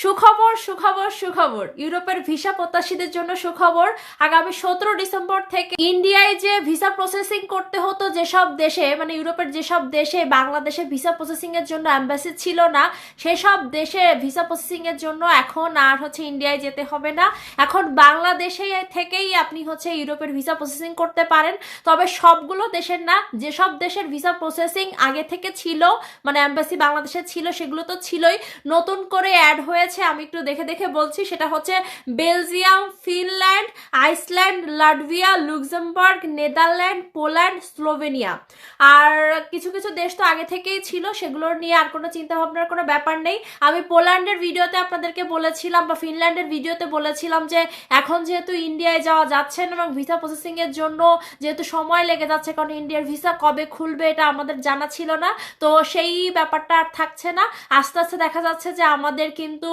সুখবর সুখবর সুখবর। ইউরোপের ভিসা প্রত্যাশীদের জন্য সুখবর। আগামী সতেরো ডিসেম্বর থেকে ইন্ডিয়ায় যে ভিসা প্রসেসিং করতে হতো যেসব দেশে মানে ইউরোপের যেসব দেশে বাংলাদেশে ভিসা প্রসেসিং এর জন্য অ্যাম্বাসি ছিল না, সেসব দেশে ভিসা প্রসেসিং এর জন্য এখন আর হচ্ছে ইন্ডিয়ায় যেতে হবে না। এখন বাংলাদেশে থেকেই আপনি হচ্ছে ইউরোপের ভিসা প্রসেসিং করতে পারেন। তবে সবগুলো দেশের না, যেসব দেশের ভিসা প্রসেসিং আগে থেকে ছিল মানে অ্যাম্বাসি বাংলাদেশে ছিল, সেগুলো তো ছিলই। নতুন করে অ্যাড হয়েছে আমি একটু দেখে দেখে বলছি, সেটা হচ্ছে Belgium, Finland, Iceland, Latvia, Luxembourg, Netherland, Poland, Slovenia. আর কিছু কিছু দেশ তো আগে থেকেই ছিল, সেগুলোর নিয়ে আর কোনো চিন্তা ভাবনার কোনো ব্যাপার নেই। আমি পোল্যান্ডের ভিডিওতে আপনাদেরকে বলেছিলাম বা ফিনল্যান্ডের ভিডিওতে বলেছিলাম যে, এখন যেহেতু ইন্ডিয়ায় যাওয়া যাচ্ছে না এবং ভিসা প্রসেসিং এর জন্য যেহেতু সময় লেগে যাচ্ছে, কারণ ইন্ডিয়ার ভিসা কবে খুলবে এটা আমাদের জানা ছিল না, তো সেই ব্যাপারটা আর থাকছে না। আস্তে আস্তে দেখা যাচ্ছে যে আমাদের কিন্তু